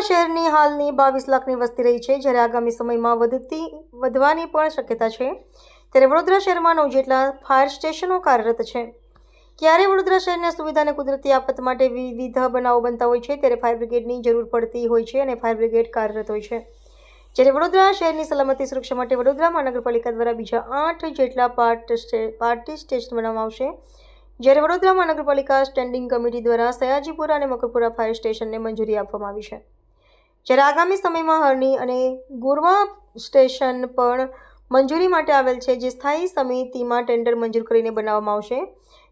વડોદરા શહેરની હાલની બાવીસ લાખની વસ્તી રહી છે, જ્યારે આગામી સમયમાં વધતી વધવાની પણ શક્યતા છે. ત્યારે વડોદરા શહેરમાં નવ જેટલા ફાયર સ્ટેશનો કાર્યરત છે. ક્યારે વડોદરા શહેરની સુવિધાને કુદરતી આફત માટે વિવિધ બનાવો બનતા હોય છે, ત્યારે ફાયર બ્રિગેડની જરૂર પડતી હોય છે અને ફાયર બ્રિગેડ કાર્યરત હોય છે. જ્યારે વડોદરા શહેરની સલામતી સુરક્ષા માટે વડોદરા મહાનગરપાલિકા દ્વારા બીજા આઠ જેટલા પાર્ટ પાર્ટી સ્ટેશન બનાવવામાં આવશે. જ્યારે વડોદરા મહાનગરપાલિકા સ્ટેન્ડિંગ કમિટી દ્વારા સયાજીપુરા અને મકરપુરા ફાયર સ્ટેશનને મંજૂરી આપવામાં આવી છે. જ્યારે આગામી સમયમાં હરણી અને ગુરવા સ્ટેશન પણ મંજૂરી માટે આવેલ છે, જે સ્થાયી સમિતિમાં ટેન્ડર મંજૂર કરીને બનાવવામાં આવશે.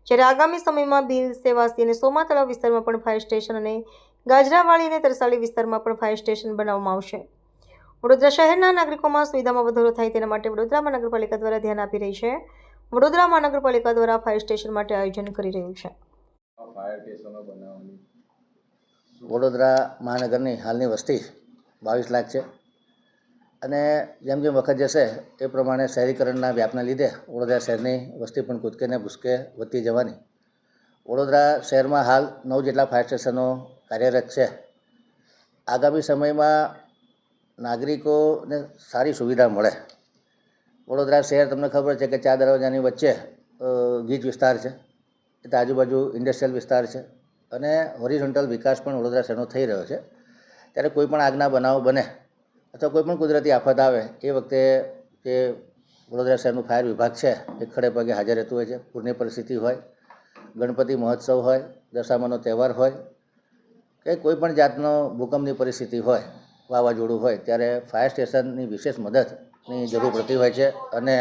જ્યારે આગામી સમયમાં બિલ સેવાસી અને સોમા તળાવ વિસ્તારમાં પણ ફાયર સ્ટેશન અને ગાજરાવાળી અને તરસાલી વિસ્તારમાં પણ ફાયર સ્ટેશન બનાવવામાં આવશે. વડોદરા શહેરના નાગરિકોમાં સુવિધામાં વધારો થાય તેના માટે વડોદરા મહાનગરપાલિકા દ્વારા ધ્યાન આપી રહી છે. વડોદરા મહાનગરપાલિકા દ્વારા ફાયર સ્ટેશન માટે આયોજન કરી રહ્યું છે. ફાયર સ્ટેશનો બનાવવાની વડોદરા મહાનગરની હાલની વસ્તી બાવીસ લાખ છે. અને જેમ જેમ વખત જશે એ પ્રમાણે શહેરીકરણના વ્યાપના લીધે વડોદરા શહેરની વસ્તી પણ કૂદકે ને ભૂસકે વધતી જવાની. વડોદરા શહેરમાં હાલ નવ જેટલા ફાયર સ્ટેશનો કાર્યરત છે. આગામી સમયમાં નાગરિકોને સારી સુવિધા મળે. વડોદરા શહેર તમને ખબર છે કે ચાર દરવાજાની વચ્ચે ગીચ વિસ્તાર છે. એ તો આજુબાજુ ઇન્ડસ્ટ્રીયલ વિસ્તાર છે. અને હોરિઝોન્ટલ વિકાસ પણ વડોદરા શહેરનો થઈ રહ્યો છે. ત્યારે કોઈપણ આગના બનાવ બને અથવા કોઈપણ કુદરતી આફત આવે, એ વખતે જે વડોદરા શહેરનું ફાયર વિભાગ છે, એ ખડે પગે હાજર રહેતું હોય છે. પૂરની પરિસ્થિતિ હોય, ગણપતિ મહોત્સવ હોય, દશામાનો તહેવાર હોય, કે કોઈપણ જાતનો ભૂકંપની પરિસ્થિતિ હોય, વાવાઝોડું હોય, ત્યારે ફાયર સ્ટેશનની વિશેષ મદદની જરૂર પડતી હોય છે અને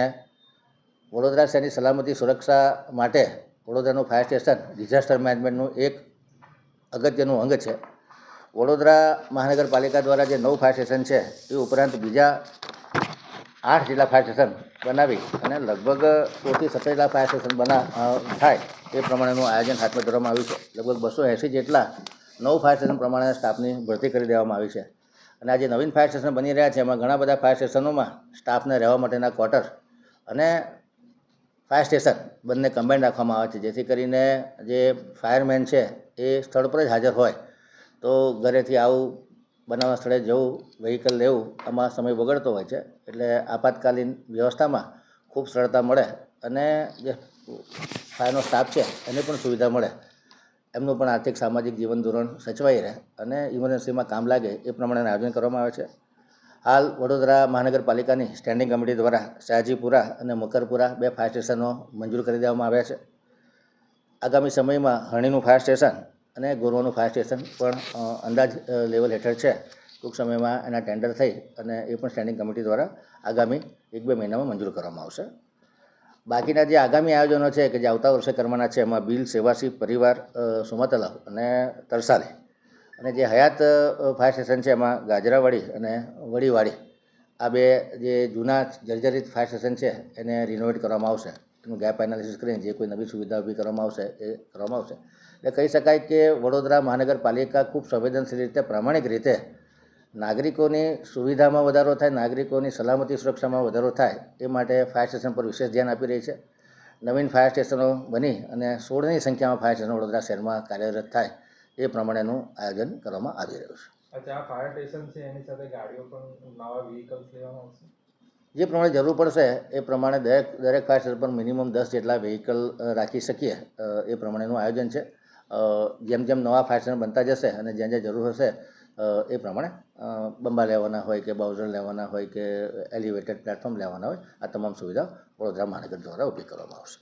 વડોદરા શહેરની સલામતી સુરક્ષા માટે વડોદરાનું ફાયર સ્ટેશન ડિઝાસ્ટર મેનેજમેન્ટનું એક અગત્યનું અંગ છે. વડોદરા મહાનગરપાલિકા દ્વારા જે નવ ફાયર સ્ટેશન છે, એ ઉપરાંત બીજા આઠ જેટલા ફાયર સ્ટેશન બનાવી અને લગભગ સોળથી સત્તર જેટલા ફાયર સ્ટેશન બના થાય એ પ્રમાણેનું આયોજન હાથમાં ધરવામાં આવ્યું છે. લગભગ બસો એંસી જેટલા નવ ફાયર સ્ટેશન પ્રમાણે સ્ટાફની ભરતી કરી દેવામાં આવી છે. અને આ જે નવીન ફાયર સ્ટેશન બની રહ્યા છે, એમાં ઘણા બધા ફાયર સ્ટેશનોમાં સ્ટાફને રહેવા માટેના ક્વાર્ટર અને ફાયર સ્ટેશન બંને કમ્બાઈન રાખવામાં આવે છે. જેથી કરીને જે ફાયરમેન છે એ સ્થળ પર જ હાજર હોય. તો ઘરેથી આવું બનાવવા સ્થળે જવું વ્હીકલ લેવું, આમાં સમય બગડતો હોય છે. એટલે આપાતકાલીન વ્યવસ્થામાં ખૂબ સરળતા મળે અને જે ફાયરનો સ્ટાફ છે એને પણ સુવિધા મળે. એમનું પણ આર્થિક સામાજિક જીવન ધોરણ સચવાઈ રહે અને ઇમરજન્સીમાં કામ લાગે એ પ્રમાણેનું આયોજન કરવામાં આવે છે. હાલ વડોદરા મહાનગરપાલિકાની સ્ટેન્ડિંગ કમિટી દ્વારા શાહજીપુરા અને મકરપુરા બે ફાયર સ્ટેશનો મંજૂર કરી દેવામાં આવ્યા છે. આગામી સમયમાં હણીનું ફાયર સ્ટેશન અને ગોરવાનું ફાયર સ્ટેશન પણ અંદાજ લેવલ હેઠળ છે. ટૂંક સમયમાં એના ટેન્ડર થઈ અને એ પણ સ્ટેન્ડિંગ કમિટી દ્વારા આગામી એક બે મહિનામાં મંજૂર કરવામાં આવશે. બાકીના જે આગામી આયોજનો છે કે જે આવતા વર્ષે કરવાના છે, એમાં બિલ, સેવાસી, પરિવાર સુમા સુમતલાવ અને તરસાલી અને જે હયાત ફાયર સ્ટેશન છે એમાં ગાજરાવાડી અને વડીવાડી, આ બે જે જૂના જર્જરિત ફાયર સ્ટેશન છે એને રિનોવેટ કરવામાં આવશે. એનું ગેપ એનાલિસિસ કરીને જે કોઈ નવી સુવિધા ઊભી કરવામાં આવશે એ કરવામાં આવશે. એટલે કહી શકાય કે વડોદરા મહાનગરપાલિકા ખૂબ સંવેદનશીલ રીતે, પ્રામાણિક રીતે નાગરિકોની સુવિધામાં વધારો થાય, નાગરિકોની સલામતી સુરક્ષામાં વધારો થાય, એ માટે ફાયર સ્ટેશન પર વિશેષ ધ્યાન આપી રહી છે. નવીન ફાયર સ્ટેશનો બની અને સોળની સંખ્યામાં ફાયર સ્ટેશન વડોદરા શહેરમાં કાર્યરત થાય. એ પ્રમાણેનું આયોજન કરવામાં આવી રહ્યું છે. અચ્છા ફાયર સ્ટેશન છે એની સાથે ગાડીઓ પણ નવા વ્હીકલ્સ લેવામાં આવશે? જે પ્રમાણે જરૂર પડશે એ પ્રમાણે દરેક દરેક ફાયર સ્ટેશન પર મિનિમમ દસ જેટલા વ્હીકલ રાખી શકીએ એ પ્રમાણેનું આયોજન છે. જેમ જેમ નવા ફાયર સ્ટેશન બનતા જશે અને જ્યાં જ્યાં જરૂર હશે એ પ્રમાણે બંબા લેવાના હોય કે બાઉઝર લેવાના હોય કે એલિવેટેડ પ્લેટફોર્મ લેવાના હોય આ તમામ સુવિધા વડોદરા મહાનગર દ્વારા ઊભી કરવામાં આવશે.